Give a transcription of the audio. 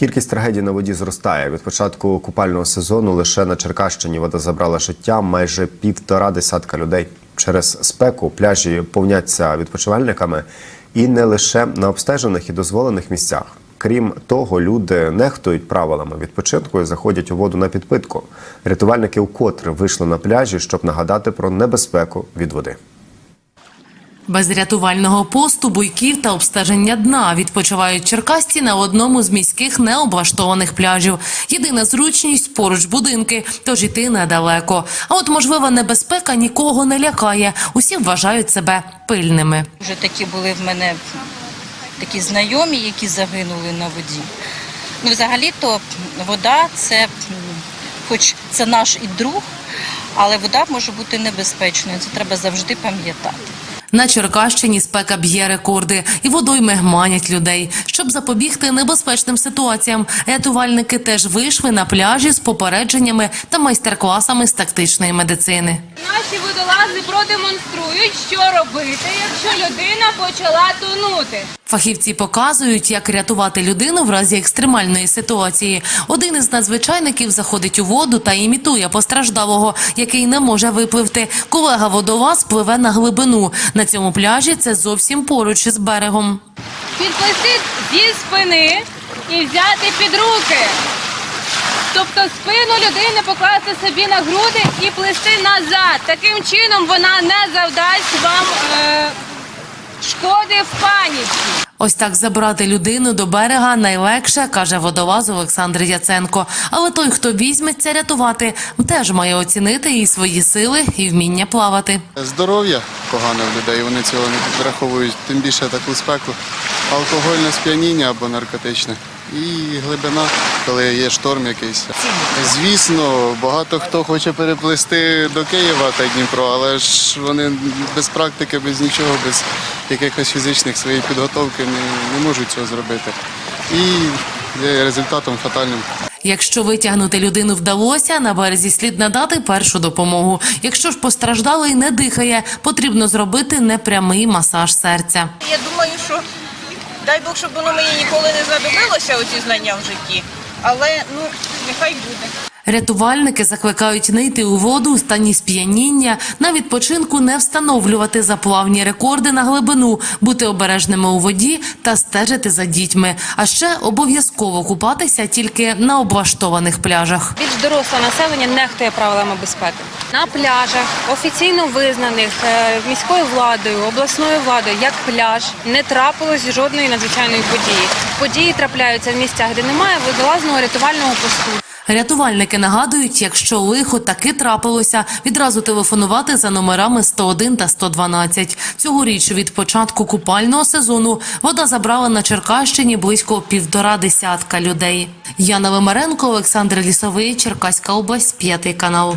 Кількість трагедій на воді зростає. Від початку купального сезону лише на Черкащині вода забрала життя майже півтора десятка людей. Через спеку пляжі повняться відпочивальниками і не лише на обстежених і дозволених місцях. Крім того, люди нехтують правилами відпочинку і заходять у воду на підпитку. Рятувальники вкотре вийшли на пляжі, щоб нагадати про небезпеку від води. Без рятувального посту, буйків та обстеження дна відпочивають черкасці на одному з міських необлаштованих пляжів. Єдина зручність поруч будинки, тож іти недалеко. А от можлива небезпека нікого не лякає. Усі вважають себе пильними. Вже такі були в мене такі знайомі, які загинули на воді. Ну, взагалі-то вода це, хоч це наш і друг, але вода може бути небезпечною. Це треба завжди пам'ятати. На Черкащині спека б'є рекорди, і водойми манять людей. Щоб запобігти небезпечним ситуаціям, рятувальники теж вийшли на пляжі з попередженнями та майстер-класами з тактичної медицини. Наші водолази продемонструють, що робити, якщо людина почала тонути. Фахівці показують, як рятувати людину в разі екстремальної ситуації. Один із надзвичайників заходить у воду та імітує постраждалого, який не може випливти. Колега водолаз пливе на глибину. На цьому пляжі це зовсім поруч із берегом. Підплести зі спини і взяти під руки. Тобто спину людини покласти собі на груди і плести назад. Таким чином вона не завдасть вам е, шкоди в паніці. Ось так забрати людину до берега найлегше, каже водолаз Олександр Яценко. Але той, хто візьметься рятувати, теж має оцінити і свої сили, і вміння плавати. Здоров'я погане в людей, вони цього не підраховують, тим більше таку спеку. Алкогольне сп'яніння або наркотичне. І глибина, коли є шторм якийсь. Звісно, багато хто хоче переплисти до Києва та Дніпро, але ж вони без практики, без нічого, без якихось фізичних своєї підготовки не, не можуть цього зробити. І є результатом фатальним. Якщо витягнути людину вдалося, на березі слід надати першу допомогу. Якщо ж постраждалий не дихає, потрібно зробити непрямий масаж серця. Я думаю, дай Бог, щоб воно мені ніколи не знадобилося, оці знання в житті. Але ну нехай буде. Рятувальники закликають не йти у воду у стані сп'яніння, на відпочинку не встановлювати заплавні рекорди на глибину, бути обережними у воді та стежити за дітьми. А ще обов'язково купатися тільки на облаштованих пляжах. Більш доросле населення нехтує правилами безпеки. На пляжах, офіційно визнаних е, міською владою, обласною владою, як пляж, не трапилось жодної надзвичайної події. Події трапляються в місцях, де немає водолазного рятувального посту. Рятувальники нагадують, якщо лихо таки трапилося, відразу телефонувати за номерами 101 та 112. Цьогоріч від початку купального сезону вода забрала на Черкащині близько півтора десятка людей. Яна Вимаренко, Олександр Лісовий, Черкаська область, п'ятий канал.